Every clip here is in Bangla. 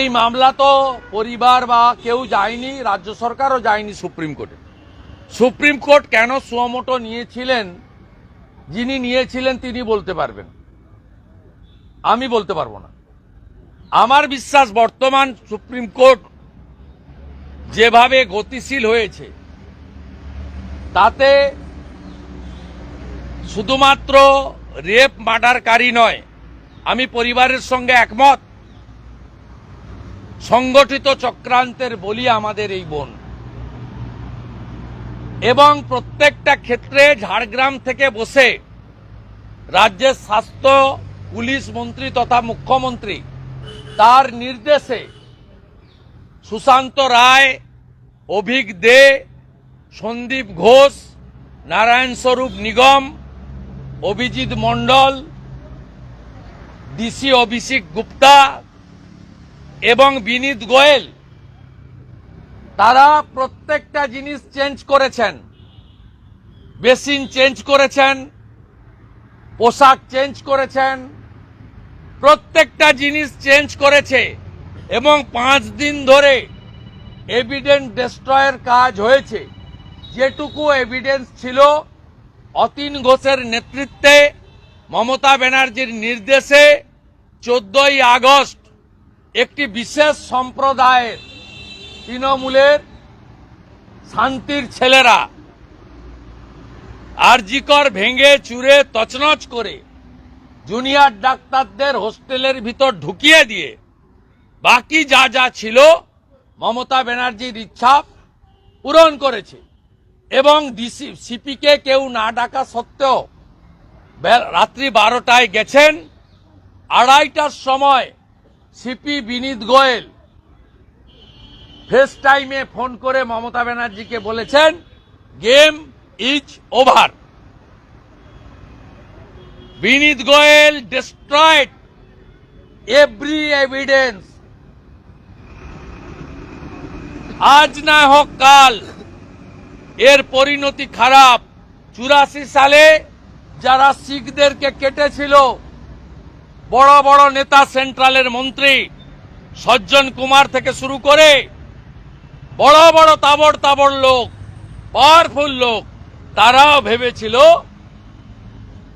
এই মামলা তো পরিবার বা কেউ যায়নি, রাজ্য সরকারও যায়নি সুপ্রিম কোর্টে। সুপ্রিম কোর্ট কেন সুয়ামোটো নিয়েছিলেন, যিনি নিয়েছিলেন তিনি বলতে পারবেন। আমি বলতে পারব না। আমার বিশ্বাস বর্তমান সুপ্রিম কোর্ট যেভাবে গতিশীল হয়েছে, তাতে শুধুমাত্র রেপ মার্ডারকারী নয়, আমি পরিবারের সঙ্গে একমত সংগঠিত চক্রান্তের বলি আমাদের এই বোন। এবং প্রত্যেকটা ক্ষেত্রে ঝাড়গ্রাম থেকে বসে রাজ্যের স্বাস্থ্য, পুলিশ মন্ত্রী তথা মুখ্যমন্ত্রী তার নির্দেশে সুশান্ত রায়, অভিক দে, সন্দীপ ঘোষ, নারায়ণ স্বরূপ নিগম, অভিজিৎ মণ্ডল, ডিসি অভিষেক গুপ্তা এবং বিনীত গোয়েল, তারা প্রত্যেকটা জিনিস চেঞ্জ করেছেন। বেসিন চেঞ্জ করেছেন, পোশাক চেঞ্জ করেছেন, প্রত্যেকটা জিনিস চেঞ্জ করেছে এবং পাঁচ দিন ধরে এভিডেন্স ডেস্ট্রয়ের কাজ হয়েছে। যেটুকু এভিডেন্স ছিল, অতীন ঘোষের নেতৃত্বে মমতা ব্যানার্জির নির্দেশে চোদ্দই আগস্ট একটি বিশেষ সম্প্রদায়ের তৃণমূলের শান্তির ছেলেরা আরজিকর ভেঙে চুরে তছনছ করে জুনিয়র ডাক্তারদের হোস্টেলের ভিতর ঢুকিয়ে দিয়ে বাকি যা যা ছিল মমতা ব্যানার্জির ইচ্ছা পূরণ করেছে। এবং ডিসি, সিপিকে কেউ না ডাকা সত্ত্বেও রাত্রি বারোটায় গেছেন। আড়াইটার সময় সিপি বিনীত গোয়েল ফেস টাইমে ফোন করে মমতা ব্যানার্জিকে বলেছেন game is over Vineet Goyal destroyed every evidence আজ না হোক কাল, এর পরিণতি খারাপ। চুরাশি সালে যারা শিখদেরকে কেটেছিল বড় বড় নেতা সেন্ট্রালের মন্ত্রী সজ্জন কুমার থেকে শুরু করে বড় বড় তাবড় তাবড় লোক পাওয়ারফুল লোক, তারাও ভেবেছিল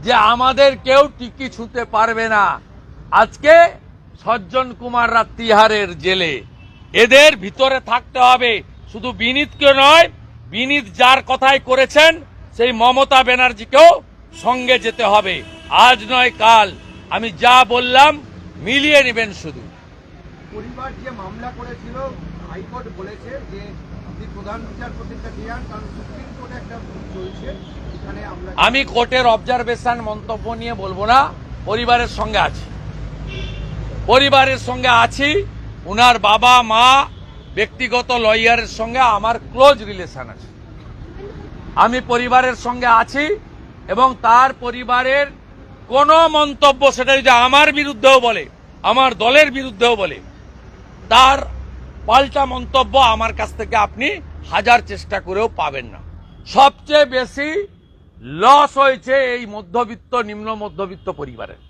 যে আমাদের কেউ টিকি ছুতে পারবে না। আজকে সজ্জন কুমাররা তিহারের জেলে। এদের ভিতরে থাকতে হবে। শুধু বিনীতকে নয়, বিনীত যার কথাই করেছেন, সেই মমতা ব্যানার্জিকেও সঙ্গে যেতে হবে। আজ নয় কাল। আমি যা বললাম মিলিয়ে নেবেন শুধু। পরিবার যে মামলা করেছিল হাইকোর্ট বলেছে যে প্রধান বিচারপতির কাছে যান কারণ সুপ্রিম কোর্টে একটা চলছে আমি কোর্টের অবজারভেশন মন্তব্য নিয়ে বলব না পরিবারের সঙ্গে আছি। পরিবারের সঙ্গে আছি উনার বাবা মা ব্যক্তিগত লয়ারের সঙ্গে আমার ক্লোজ রিলেশন আছে। আমি পরিবারের সঙ্গে আছি এবং তার পরিবারের কোনো মন্তব্য সেটা যদি আমার বিরুদ্ধেও বলে, আমার দলের বিরুদ্ধেও বলে, তার পাল্টা মন্তব্য আমার কাছ থেকে আপনি হাজার চেষ্টা করেও পাবেন না। সবচেয়ে বেশি লস হয়েছে এই মধ্যবিত্ত, নিম্ন মধ্যবিত্ত পরিবারের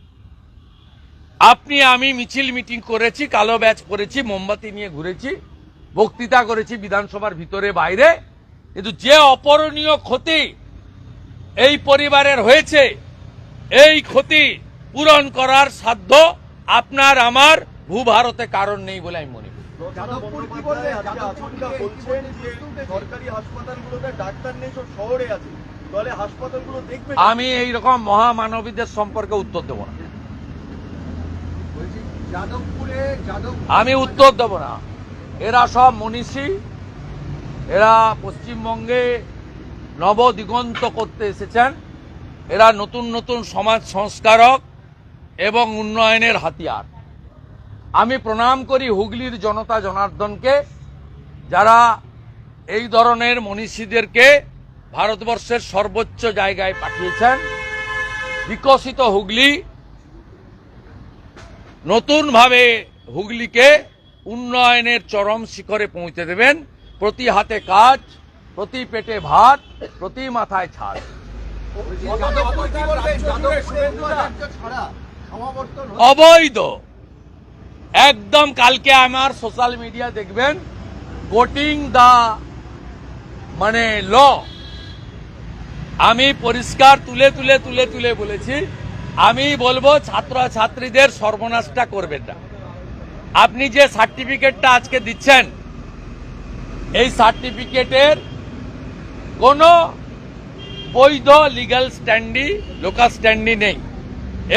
আপনি, আমি মিছিল মিটিং করেছি, কালো ব্যাচ করেছি, মোমবাতি নিয়ে ঘুরেছি, বক্তৃতা করেছি বিধানসভার ভিতরে, বাইরে। কিন্তু যে অপরণীয় ক্ষতি এই পরিবারের হয়েছে এই ক্ষতি পূরণ করার সাধ্য আপনার আমার ভূভারতে কারণ নেই বলে আমি মনে করি। আমি এই রকম মহামানবীদের সম্পর্কে উত্তর দেব না। আমি উত্তর দেব না। এরা সব মনীষী। এরা পশ্চিমবঙ্গে নবদিগন্ত করতে এসেছেন। এরা নতুন নতুন সমাজ সংস্কারক এবং উন্নয়নের হাতিয়ার। আমি প্রণাম করি হুগলির জনতা জনার্দনকে, যারা এই ধরনের মনীষীদেরকে ভারতবর্ষের সর্বোচ্চ জায়গায় পাঠিয়েছেন। বিকশিত হুগলি নতুনভাবে হুগলিকে উন্নয়নের চরম শিখরে পৌঁছে দেবেন। প্রতি হাতে কাজ, প্রতি পেটে ভাত, প্রতি মাথায় ছাড়া। অবৈধ। একদম কালকে আমার সোশ্যাল মিডিয়া দেখবেন কোটিং দা মানে ল আমি পরিষ্কার তুলে তুলে তুলে তুলে বলেছি, আমি বলব ছাত্র ছাত্রীদের সর্বনাশটা করবেন না। আপনি যে সার্টিফিকেটটা আজকে দিচ্ছেন, এই সার্টিফিকেটের কোনো বৈধ লিগ্যাল স্ট্যান্ডি লোকাল স্ট্যান্ডি নেই।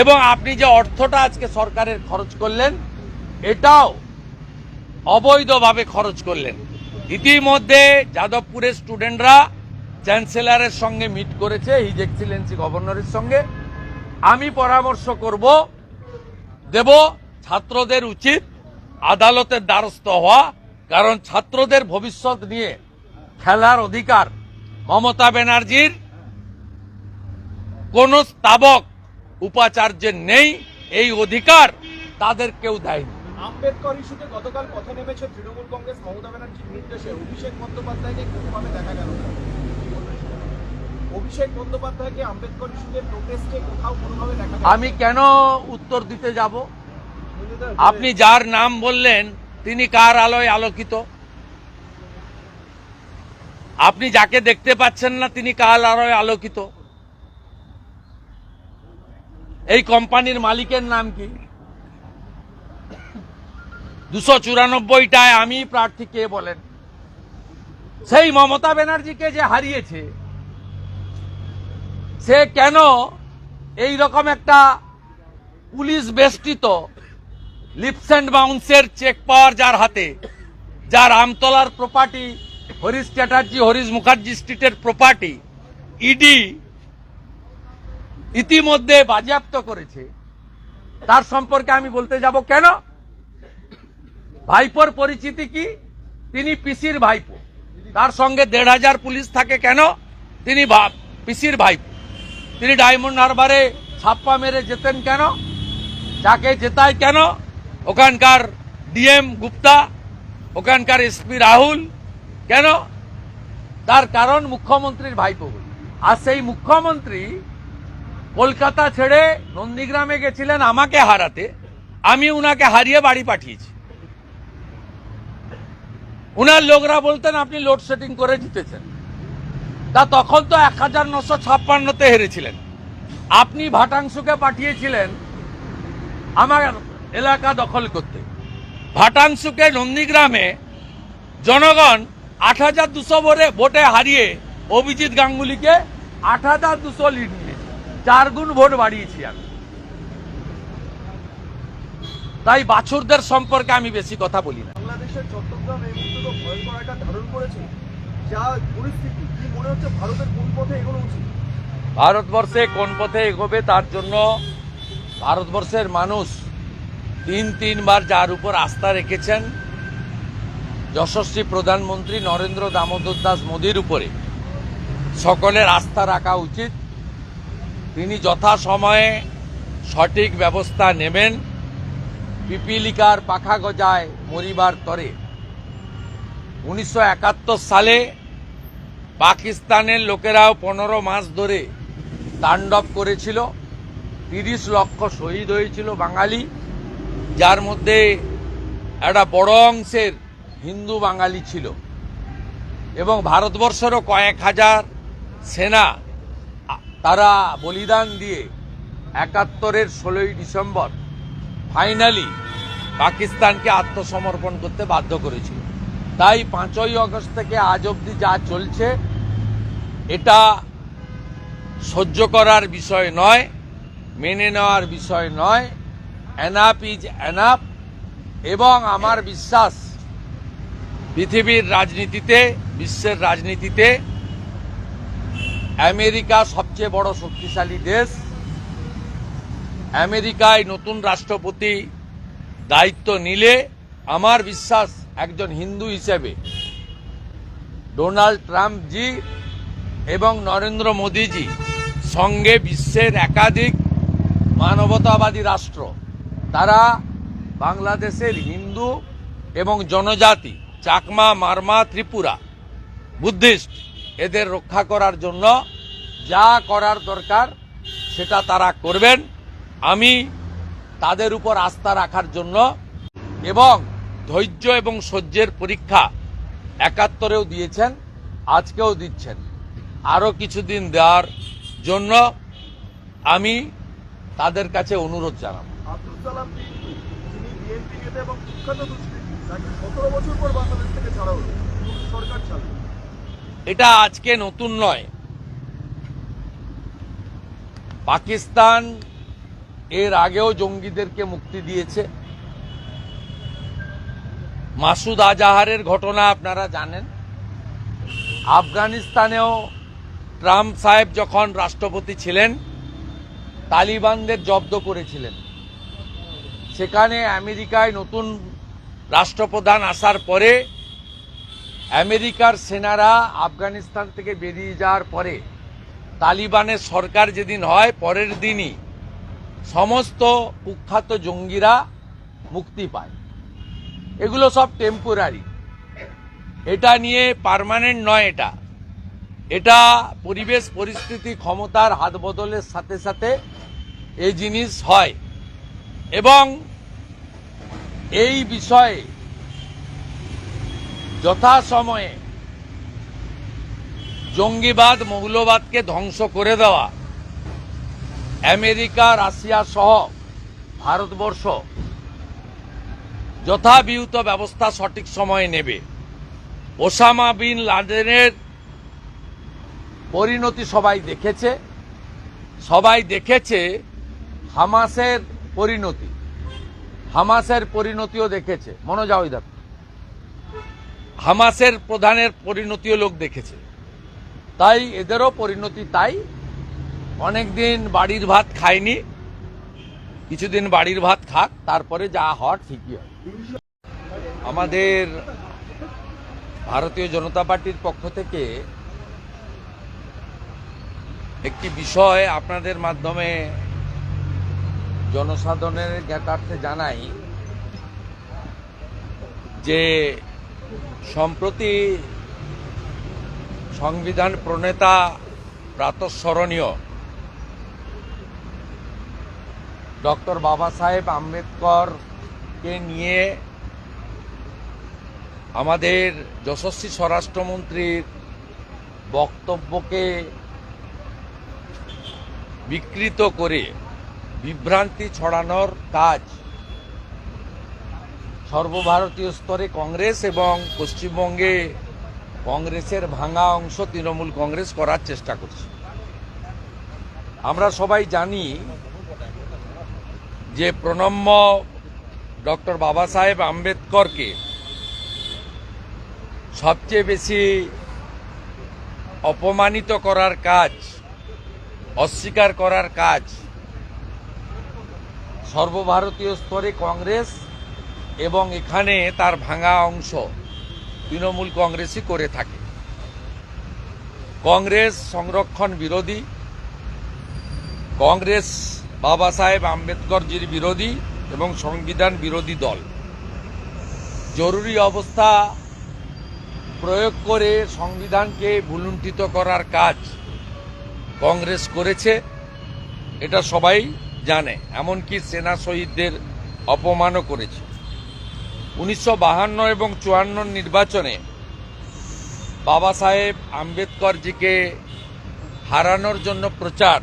এবং আপনি যে অর্থটা আজকে সরকারের খরচ করলেন, এটাও অবৈধভাবে খরচ করলেন। ইতিমধ্যে যাদবপুরের স্টুডেন্টরা চ্যান্সেলরের সঙ্গে মিট করেছে হিজ এক্সিলেন্সি গভর্নরের সঙ্গে। আমি পরামর্শ করব, দেব ছাত্রদের উচিত আদালতের দ্বারস্থ হওয়া, কারণ ছাত্রদের ভবিষ্যৎ নিয়ে খেলার অধিকার মমতা ব্যানার্জির কোন স্তাবক উপাচার্যের নেই এই অধিকার তাদের কেউ দেয়নি। আম্বেদকর ইস্যুতে গতকাল পথে নেমেছে তৃণমূল কংগ্রেস মমতা ব্যানার্জির নির্দেশে অভিষেক বন্দ্যোপাধ্যায়কে কোনোভাবে দেখা গেল না। অভিষেক বন্দ্যোপাধ্যায়কে আম্বেদকর ইস্যুতে প্রোটেস্টে কোথাও কোনোভাবে দেখা আমি কেন উত্তর দিতে যাব? আপনি যার নাম বললেন তিনি কার আলোয় আলোকিত? আপনি যাকে দেখতে পাচ্ছেন না তিনি কার আলোয় আলোকিত? এই কোম্পানির মালিকের নাম কি? দুশো চুরানব্বইটায় আমি প্রার্থী কে বলেন? সেই মমতা ব্যানার্জিকে যে হারিয়েছে, সে কেন এই রকম একটা পুলিশ বেষ্টিত লিপস অ্যান্ড বাউন্সের চেক পাওয়ার যার হাতে, যার আমতলার প্রপার্টি হরিশ চ্যাটার্জি, হরিশ মুখার্জি স্ট্রিটের প্রপার্টি ইডি ইতিমধ্যে বাজেয়াপ্ত করেছে। তার সম্পর্কে আমি বলতে যাব কেন? ভাইপোর পরিচিতি কি? তিনি পিসির ভাইপো। তার সঙ্গে দেড় হাজার পুলিশ থাকে কেন? তিনি পিসির ভাইপো। তিনি ডায়মন্ড হারবারে ছাপ্পা মেরে যেতেন কেন? যাকে জেতায় কেন? ওখানকার ডিএম গুপ্তা, ওখানকার এসপি রাহুল কেন? তার কারণ মুখ্যমন্ত্রীর ভাইপো। আর সেই মুখ্যমন্ত্রী কলকাতা ছেড়ে নন্দীগ্রামে গেছিলেন আমাকে হারাতে। আমি উনাকে হারিয়ে বাড়ি পাঠিয়েছি। উনার লোকরা বলতেন, আপনি লোডশেডিং করে জিতেছেন। তা তখন তো এক হাজার নশো ছাপ্পান্নতে হেরেছিলেন। আপনি ভাটাংশুকে পাঠিয়েছিলেন আমার এলাকা দখল করতে। ভাটাংশুকে নন্দীগ্রামে জনগণ আট হাজার দুশো ভোটে হারিয়ে অভিজিৎ গাঙ্গুলিকে আট হাজার দুশো লিড চার গুণ ভোট বাড়িয়েছি আমি। তাই বাছুরদের সম্পর্কে আমি বেশি কথা বলি না। বাংলাদেশের চট্টগ্রাম এই মুহূর্তে তো ভয়ঙ্কর ধারণ করেছে। যা পরিস্থিতি কি মনে হচ্ছে ভারতের কোন পথে এগোনো উচিত? ভারতবর্ষে কোন পথে এগোবে তার জন্য ভারতবর্ষের মানুষ তিন তিনবার যার উপর আস্থা রেখেছেন যশস্বী প্রধানমন্ত্রী নরেন্দ্র দামোদর দাস মোদীর উপরে। সকলের আস্থা রাখা উচিত। তিনি যথাসময়ে সঠিক ব্যবস্থা নেবেন। পিপিলিকার পাখা গজায় মরিবার তরে। উনিশশো একাত্তর সালে পাকিস্তানের লোকেরাও পনেরো মাস ধরে তাণ্ডব করেছিল। তিরিশ লক্ষ শহীদ হয়েছিল বাঙালি, যার মধ্যে একটা বড় অংশের হিন্দু বাঙালি ছিল। এবং ভারতবর্ষেরও কয়েক হাজার সেনা তারা বলিদান দিয়ে একাত্তরের ষোলোই ডিসেম্বর ফাইনালি পাকিস্তানকে আত্মসমর্পণ করতে বাধ্য করেছিল। তাই পাঁচই আগস্ট থেকে আজ অবধি যা চলছে, এটা সহ্য করার বিষয় নয়, মেনে নেওয়ার বিষয় নয় অ্যানাপ ইজ অ্যানাপ এবং আমার বিশ্বাস পৃথিবীর রাজনীতিতে, বিশ্বের রাজনীতিতে আমেরিকা সবচেয়ে বড় শক্তিশালী দেশ। আমেরিকায় নতুন রাষ্ট্রপতি দায়িত্ব নিলে আমার বিশ্বাস একজন হিন্দু হিসেবে। ডোনাল্ড ট্রাম্প জি এবং নরেন্দ্র মোদীজি সঙ্গে বিশ্বের একাধিক মানবতাবাদী রাষ্ট্র। তারা বাংলাদেশের হিন্দু এবং জনজাতি, চাকমা, মারমা, ত্রিপুরা, বুদ্ধিস্ট এদের রক্ষা করার জন্য যা করার দরকার, সেটা তারা করবেন। আমি তাদের উপর আস্থা রাখার জন্য এবং ধৈর্য এবং সহ্যের পরীক্ষা একাত্তরেও দিয়েছেন, আজকেও দিচ্ছেন। আরও কিছুদিন দেওয়ার জন্য আমি তাদের কাছে অনুরোধ জানাব। বছর পর বাংলাদেশ থেকে ছাড়া হলো। সরকার এটা আজকে নতুন নয়। পাকিস্তান এর আগেও জঙ্গিদেরকে মুক্তি দিয়েছে। মাসুদ আজাহারের ঘটনা আপনারা জানেন। আফগানিস্তানেও ট্রাম্প সাহেব যখন রাষ্ট্রপতি ছিলেন, তালিবানদের জব্দ করেছিলেন। সেখানে আমেরিকায় নতুন রাষ্ট্রপ্রধান আসার পরে আমেরিকার সেনারা আফগানিস্তান থেকে বেরিয়ে যাওয়ার পরে তালিবানের সরকার যেদিন হয়, পরের দিনই সমস্ত কুখ্যাত জঙ্গিরা মুক্তি পায়। এগুলো সব টেম্পোরারি এটা নিয়ে পার্মানেন্ট নয় এটা। এটা পরিবেশ পরিস্থিতি ক্ষমতার হাত বদলের সাথে সাথে এই জিনিস হয়। এবং এই বিষয়ে যথাসময়ে জঙ্গিবাদ, মৌলবাদকে ধ্বংস করে দেওয়া, আমেরিকা, রাশিয়া সহ ভারতবর্ষ যথাবিহিত ব্যবস্থা সঠিক সময়ে নেবে। ওসামা বিন লাদেনের পরিণতি সবাই দেখেছে। সবাই দেখেছে হামাসের পরিণতি। হামাসের পরিণতিও দেখেছে। মনোজাও ইধার হামাসের প্রধানের পরিণতিও লোক দেখেছে। তাই এদেরও পরিণতি তাই। অনেকদিন বাড়ির ভাত খায়নি কিছুদিন বাড়ির ভাত খাক, তারপরে যা হওয়ার ঠিকই হয় আমাদের ভারতীয় জনতা পার্টির পক্ষ থেকে একটি বিষয় আপনাদের মাধ্যমে জনসাধারণের জ্ঞাতার্থে জানাই যে সম্প্রতি সংবিধান প্রণেতা প্রাতঃস্মরণীয় ডক্টর বাবা সাহেব আম্বেদকরকে নিয়ে আমাদের যশস্বী স্বরাষ্ট্রমন্ত্রীর বক্তব্যকে বিকৃত করে বিভ্রান্তি ছড়ানোর কাজ সর্বভারতীয় স্তরে কংগ্রেস এবং পশ্চিমবঙ্গে কংগ্রেসের ভাঙা অংশ তৃণমূল কংগ্রেস করার চেষ্টা করছে। আমরা সবাই জানি যে প্রণম্য ডক্টর বাবা সাহেব আম্বেদকরকে সবচেয়ে বেশি অপমানিত করার কাজ, অস্বীকার করার কাজ সর্বভারতীয় স্তরে কংগ্রেস এবং এখানে তার ভাঙা অংশ তৃণমূল কংগ্রেসই করে থাকে। কংগ্রেস সংরক্ষণ বিরোধী, কংগ্রেস বাবা সাহেব আম্বেদকরজির বিরোধী এবং সংবিধান বিরোধী দল। জরুরি অবস্থা প্রয়োগ করে সংবিধানকে ভুলুণ্ঠিত করার কাজ কংগ্রেস করেছে, এটা সবাই জানে, এমনকি সেনা শহীদদের অপমানও করেছে। উনিশশো এবং চুয়ান্ন নির্বাচনে বাবা সাহেব আম্বেদকরজিকে হারানোর জন্য প্রচার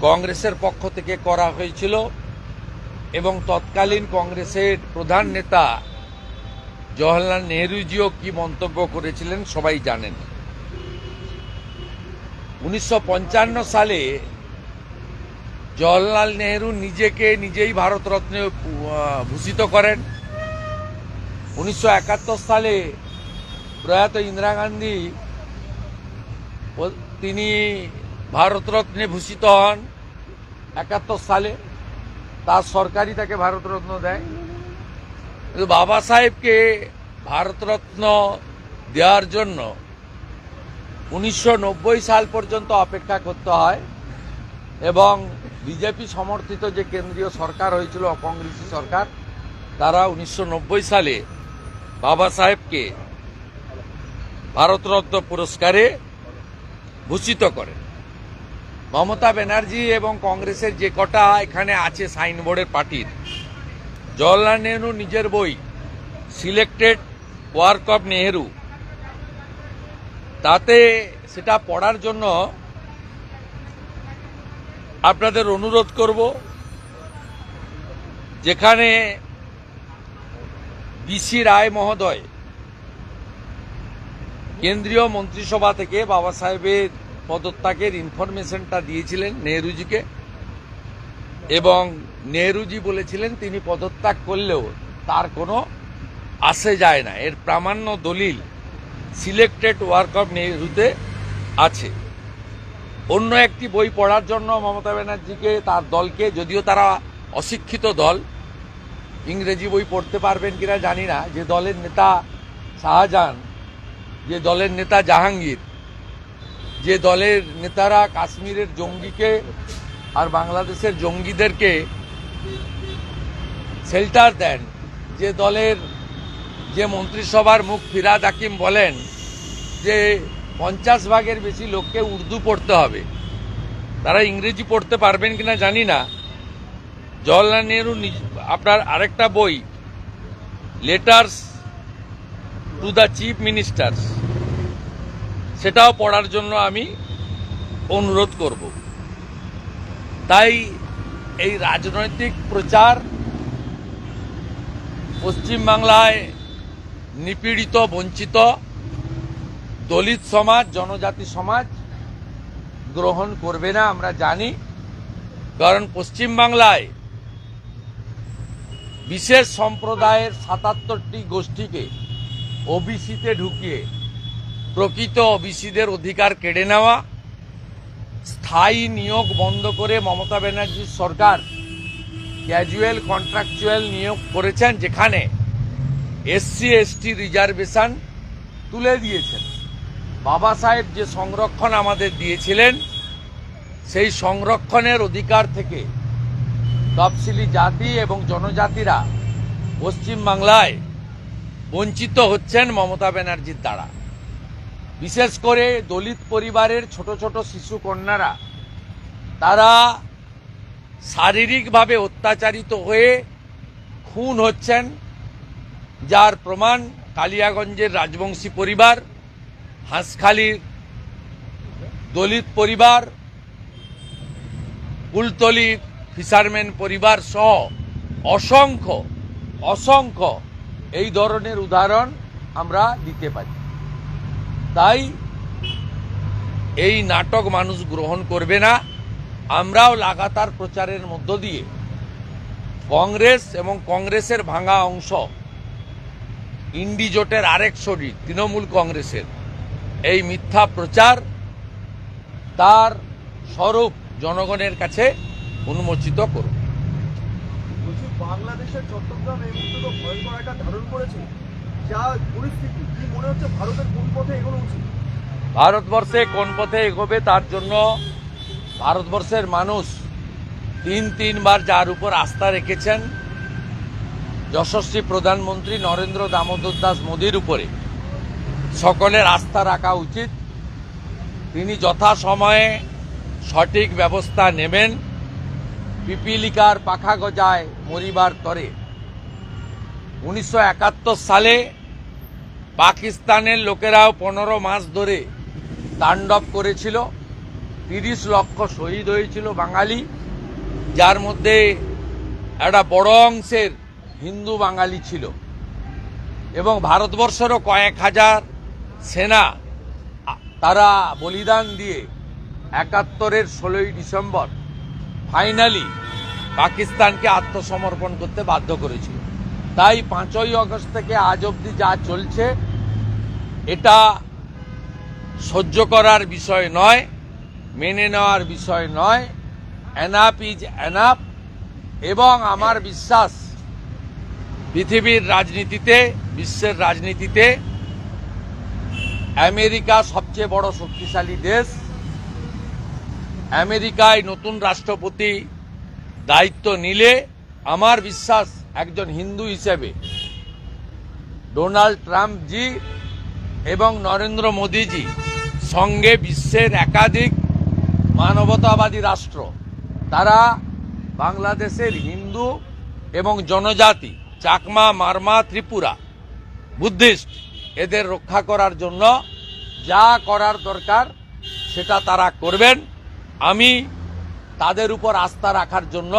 কংগ্রেসের পক্ষ থেকে করা হয়েছিল এবং তৎকালীন কংগ্রেসের প্রধান নেতা জওয়াহরলাল নেহরুজিও কি মন্তব্য করেছিলেন সবাই জানেন। উনিশশো পঞ্চান্ন সালে জওয়াহরলাল নেহরু নিজেকে নিজেই ভারতরত্নে ভূষিত করেন। উনিশশো একাত্তর সালে প্রয়াত ইন্দিরা গান্ধী তিনি ভারতরত্নে ভূষিত হন একাত্তর সালে। তার সরকারই তাকে ভারতরত্ন দেয়। কিন্তু বাবা সাহেবকে ভারতরত্ন দেওয়ার জন্য উনিশশো নব্বই সাল পর্যন্ত অপেক্ষা করতে হয় এবং বিজেপি সমর্থিত যে কেন্দ্রীয় সরকার হয়েছিল অকংগ্রেসি সরকার, তারা উনিশশো নব্বই সালে বাবা সাহেবকে ভারতরত্ন পুরস্কারে ভূষিত করে। মমতা ব্যানার্জি এবং কংগ্রেসের যে কটা এখানে আছে সাইনবোর্ডের পার্টির, জওয়াহরলাল নেহরু নিজের বই, সিলেক্টেড ওয়ার্ক অফ নেহেরু, তাতে সেটা পড়ার জন্য আপনাদের অনুরোধ করব, যেখানে বিসি রায় মহোদয় কেন্দ্রীয় মন্ত্রিসভা থেকে বাবা সাহেবের পদত্যাগের ইনফরমেশনটা দিয়েছিলেন নেহরুজিকে, এবং নেহরুজি বলেছিলেন তিনি পদত্যাগ করলেও তার কোনো আসে যায় না। এর প্রামাণ্য দলিল সিলেক্টেড ওয়ার্ক অফ নেহরুতে আছে। অন্য একটি বই পড়ার জন্য মমতা ব্যানার্জিকে, তার দলকে, যদিও তারা অশিক্ষিত দল, ইংরেজি বই পড়তে পারবেন কিনা জানি না। যে দলের নেতা শাহজাহান, যে দলের নেতা জাহাঙ্গীর, যে দলের নেতারা কাশ্মীরের জঙ্গিকে আর বাংলাদেশের জঙ্গিদেরকে শেল্টার দেন, যে দলের যে মন্ত্রিসভার মুখ ফিরাদ হাকিম বলেন যে পঞ্চাশ ভাগের বেশি লোককে উর্দু পড়তে হবে। তারা ইংরেজি পড়তে পারবেন কিনা জানি না। জওয়াহরলাল নেহরু আপনার আরেকটা বই letters to the chief ministers সেটাও পড়ার জন্য আমি অনুরোধ করব। তাই এই রাজনৈতিক প্রচার পশ্চিমবাংলায় নিপীড়িত, বঞ্চিত দলিত সমাজ, জনজাতি সমাজ গ্রহণ করবে না, আমরা জানি। কারণ পশ্চিমবাংলায় বিশেষ সম্প্রদায়ের সাতাত্তরটি গোষ্ঠীকে ওবিসিতে ঢুকিয়ে প্রকৃত ওবিসিদের অধিকার কেড়ে নেওয়া, স্থায়ী নিয়োগ বন্ধ করে মমতা ব্যানার্জির সরকার ক্যাজুয়াল, কন্ট্রাকচুয়াল নিয়োগ করেছেন, যেখানে এসসি, এসটি রিজার্ভেশন তুলে দিয়েছেন। বাবা সাহেব যে সংরক্ষণ আমাদের দিয়েছিলেন, সেই সংরক্ষণের অধিকার থেকে তফসিলি জাতি এবং জনজাতিরা পশ্চিমবাংলায় বঞ্চিত হচ্ছেন মমতা ব্যানার্জির দ্বারা। বিশেষ করে দলিত পরিবারের ছোট ছোট শিশু কন্যারা, তারা শারীরিকভাবে অত্যাচারিত হয়ে খুন হচ্ছেন, যার প্রমাণ কালিয়াগঞ্জের রাজবংশী পরিবার হাঁসখালির দলিত পরিবার কুলতলির ফিশারম্যান পরিবার সহ অসংখ্য অসংখ্য এই ধরনের উদাহরণ আমরা দিতে পারি। তাই এই নাটক মানুষ গ্রহণ করবে না। আমরাও লাগাতার প্রচারের মধ্য দিয়ে কংগ্রেস এবং কংগ্রেসের ভাঙা অংশ ইন্ডি জোটের আরেক শরীর, তৃণমূল কংগ্রেসের এই মিথ্যা প্রচার তার স্বরূপ জনগণের কাছে উন্মোচিত করুন। বাংলাদেশের চট্টগ্রাম এই মুহূর্তে তো ভয়ঙ্কর একটা ধারণ করেছে। যা পরিস্থিতি কি মনে হচ্ছে ভারতের কোন পথে এগোনো উচিত? ভারতবর্ষে কোন পথে এগোবে তার জন্য ভারতবর্ষের মানুষ তিন তিনবার যার উপর আস্থা রেখেছেন। যশস্বী প্রধানমন্ত্রী নরেন্দ্র দামোদর দাস মোদীর উপরে। সকলের আস্থা রাখা উচিত। তিনি যথাসময়ে সঠিক ব্যবস্থা নেবেন। পিপিলিকার পাখা গজায় মরিবার তরে। উনিশশো একাত্তর সালে পাকিস্তানের লোকেরাও পনেরো মাস ধরে তাণ্ডব করেছিল। তিরিশ লক্ষ শহীদ হয়েছিল বাঙালি। যার মধ্যে একটা বড় অংশের হিন্দু বাঙালি ছিল। এবং ভারতবর্ষেরও কয়েক হাজার সেনা তারা বলিদান দিয়ে একাত্তরের ষোলোই ডিসেম্বর ফাইনালি পাকিস্তানকে আত্মসমর্পণ করতে বাধ্য করেছিল। তাই পাঁচই আগস্ট থেকে আজ অবধি যা চলছে, এটা সহ্য করার বিষয় নয়, মেনে নেওয়ার বিষয় নয় অ্যানাপ ইজ অ্যানাপ এবং আমার বিশ্বাস, পৃথিবীর রাজনীতিতে, বিশ্বের রাজনীতিতে আমেরিকা সবচেয়ে বড় শক্তিশালী দেশ। আমেরিকায় নতুন রাষ্ট্রপতি দায়িত্ব নিলে আমার বিশ্বাস একজন হিন্দু হিসেবে ডোনাল্ড ট্রাম্প জি এবং নরেন্দ্র মোদীজি সঙ্গে বিশ্বের একাধিক মানবতাবাদী রাষ্ট্র, তারা বাংলাদেশের হিন্দু এবং জনজাতি, চাকমা, মারমা, ত্রিপুরা, বুদ্ধিস্ট এদের রক্ষা করার জন্য যা করার দরকার, সেটা তারা করবেন। আমি তাদের উপর আস্থা রাখার জন্য